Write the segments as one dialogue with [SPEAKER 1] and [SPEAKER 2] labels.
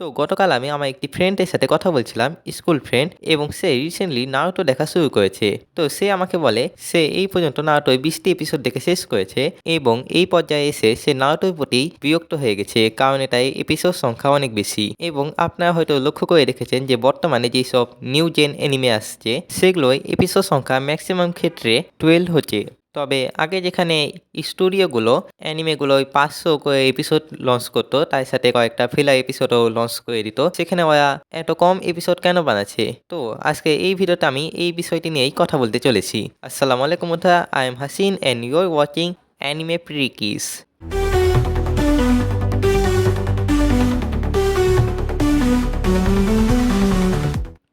[SPEAKER 1] তো গতকাল আমি আমার একটি ফ্রেন্ডের সাথে কথা বলছিলাম স্কুল ফ্রেন্ড এবং সে রিসেন্টলি নারুতো দেখা শুরু করেছে। তো সে আমাকে বলে, সে এই পর্যন্ত নারুটোয় বিশটি এপিসোড দেখে শেষ করেছে, এবং এই পর্যায়ে এসে সে নারুটোর প্রতি বিরক্ত হয়ে গেছে, কারণ এটাই এপিসোড সংখ্যা অনেক বেশি। এবং আপনারা হয়তো লক্ষ্য করে রেখেছেন যে বর্তমানে যেসব নিউ জেন এনিমে আসছে সেগুলোয় এপিসোড সংখ্যা ম্যাক্সিমাম ক্ষেত্রে টুয়েলভ হচ্ছে। তবে আগে যেখানে স্টুডিওগুলো, অ্যানিমেগুলো ওই পাঁচশো করে এপিসোড লঞ্চ করতো, তার সাথে কয়েকটা ফিলা এপিসোডও লঞ্চ করে দিত। সেখানে ওরা এত কম এপিসোড কেন বানাচ্ছে? তো আজকে এই ভিডিওতে আমি এই বিষয়টি নিয়েই কথা বলতে চলেছি। আসসালামু আলাইকুম I am Hasin and you are watching anime freaks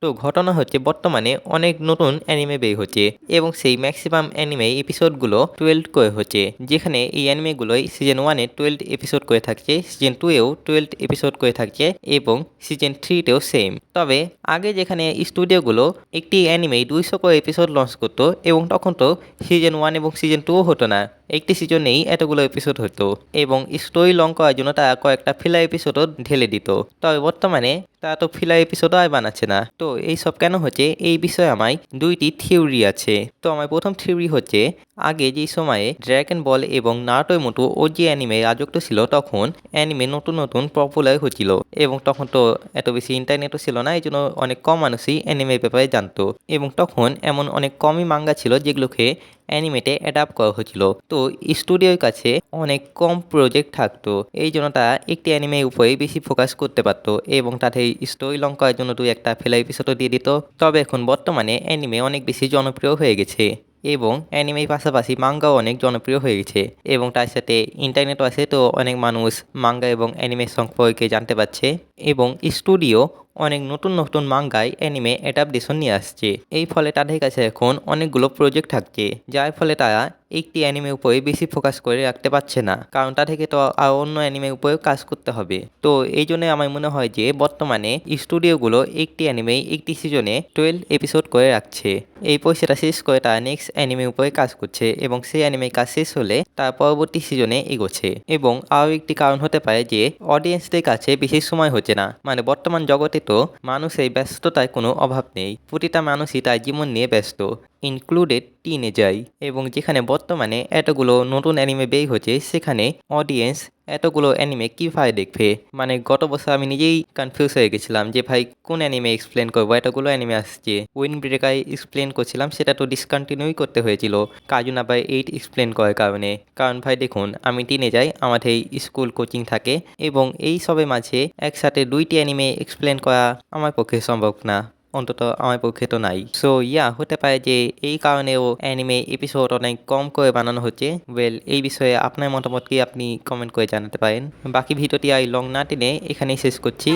[SPEAKER 1] তো ঘটনা হচ্ছে বর্তমানে অনেক নতুন অ্যানিমে বের হচ্ছে এবং সেই ম্যাক্সিমাম অ্যানিমে এপিসোডগুলো টুয়েলভ করে হচ্ছে, যেখানে এই অ্যানিমেগুলোই সিজন ওয়ানে টুয়েলভ এপিসোড করে থাকছে সিজন টুয়েও টুয়েলভ এপিসোড করে থাকছে এবং সিজন থ্রিতেও সেম তবে আগে যেখানে স্টুডিওগুলো একটি অ্যানিমে দুইশো করে এপিসোড লঞ্চ করতো এবং তখন তো সিজন ওয়ান এবং সিজন টুও হতো না। একটি সিজনেই এতগুলো এপিসোড হতো এবং স্টোরি লং করার জন্য তারা কয়েকটা ফিলা এপিসোডও ঢেলে দিত। তবে বর্তমানে তারা তো ফিলা এপিসোডও আর বানাচ্ছে না। তো এই সব কেন হচ্ছে? এই বিষয়ে আমায় দুইটি থিওরি আছে। তো আমার প্রথম থিওরি হচ্ছে আগে যেই সময়ে ড্র্যাগন বল এবং নাটোর মতো ও যে অ্যানিমে রাজত্ব ছিল, তখন অ্যানিমে নতুন নতুন পপুলার হচ্ছিল এবং তখন তো এত বেশি ইন্টারনেটও ছিল না এই জন্য অনেক কম মানুষই অ্যানিমের ব্যাপারে জানতো এবং তখন এমন অনেক কমই মাঙ্গা ছিল যেগুলোকে অ্যানিমেটে অ্যাডাপ্ট করা হয়েছিল তো স্টুডিওর কাছে অনেক কম প্রজেক্ট থাকতো এই জন্য তারা একটি অ্যানিমে উপরে বেশি ফোকাস করতে পারতো এবং তাতে স্টোরি লং করার জন্য দুই একটা ফেলা এপিসোডও দিয়ে দিত। তবে এখন বর্তমানে অ্যানিমে অনেক বেশি জনপ্রিয় হয়ে গেছে। এবং অ্যানিমের পাশাপাশি মাঙ্গাও অনেক জনপ্রিয় হয়ে গেছে এবং তার সাথে ইন্টারনেট আছে, তো অনেক মানুষ মাঙ্গা এবং অ্যানিমে সম্পর্কে জানতে পারছে এবং স্টুডিও অনেক নতুন নতুন মাঙ্গায় অ্যানিমে অ্যাডাপ্টেশন নিয়ে আসছে। এই ফলে তাদের কাছে এখন অনেকগুলো প্রজেক্ট থাকছে, যার ফলে তারা একটি অ্যানিমে উপরে বেশি ফোকাস করে রাখতে পারছে না। কারণ তা থেকে তো আর অন্য অ্যানিমে উপরেও কাজ করতে হবে। তো এই জন্য আমার মনে হয় যে বর্তমানে স্টুডিওগুলো একটি অ্যানিমে একটি সিজনে টুয়েলভ এপিসোড করে রাখছে। এই পয়সাটা শেষ করে তারা নেক্সট অ্যানিমে উপরে কাজ করছে এবং সেই অ্যানিমে কাজ শেষ হলে তার পরবর্তী সিজনে এগোচ্ছে। এবং আরও একটি কারণ হতে পারে যে অডিয়েন্সদের কাছে বেশি সময় হচ্ছে না। মানে বর্তমান জগতে তো মানুষের ব্যস্ততায় কোনো অভাব নেই। প্রতিটা মানুষই তাই জীবন নিয়ে ব্যস্ত। ইনক্লুডেড টিনেজাই এবং যেখানে বর্তমানে এতগুলো নতুন অ্যানিমে বের হচ্ছে, সেখানে অডিয়েন্স এতগুলো অ্যানিমে কী কীভাবে দেখবে? মানে গত বছর আমি নিজেই কনফিউজ হয়ে গেছিলাম যে ভাই, কোন অ্যানিমে এক্সপ্লেন করব? এতগুলো অ্যানিমে আসছে। উইন ব্রেকায় এক্সপ্লেন করছিলাম, সেটা তো ডিসকন্টিনিউই করতে হয়েছিল। কাজুনা বাই এইট এক্সপ্লেন করার কারণে। কারণ ভাই, দেখুন, আমি টিনে যাই আমাদের স্কুল কোচিং থাকে। এবং এই সবের মাঝে একসাথে দুইটি অ্যানিমে এক্সপ্লেন করা আমার পক্ষে সম্ভব না। অন্তত আমার পক্ষে তো নাই। সো ইয়া হতে পারে যে এই কারণেও অ্যানিমে এপিসোড অনেক কম করে বানানো হচ্ছে। ওয়েল এই বিষয়ে আপনার মতামত কি আপনি কমেন্ট করে জানাতে পারেন। বাকি ভিডিওটি আর লং না টেনে এখানেই শেষ করছি।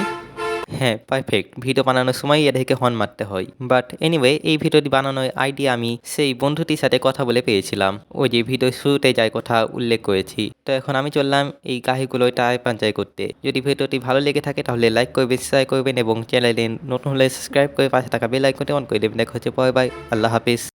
[SPEAKER 1] হ্যাঁ পারফেক্ট ভিডিও বানানোর সময় এদেরকে হর্ন মারতে হয়। বাট এনিওয়ে এই ভিডিওটি বানানোর আইডিয়া আমি সেই বন্ধুটির সাথে কথা বলে পেয়েছিলাম। ওই যে ভিডিও শুরুতে যাই কথা উল্লেখ করেছি। তো এখন আমি চললাম এই গাহিগুলো টাই পাঞ্চাই করতে। যদি ভিডিওটি ভালো লেগে থাকে তাহলে লাইক করবেন শেয়ার করবেন এবং চ্যানেলে নতুন হলে সাবস্ক্রাইব করে পাশে থাকা বেল আইকনটি অন করে দেবেন। দেখা হচ্ছে পরে বাই আল্লাহ হাফিজ।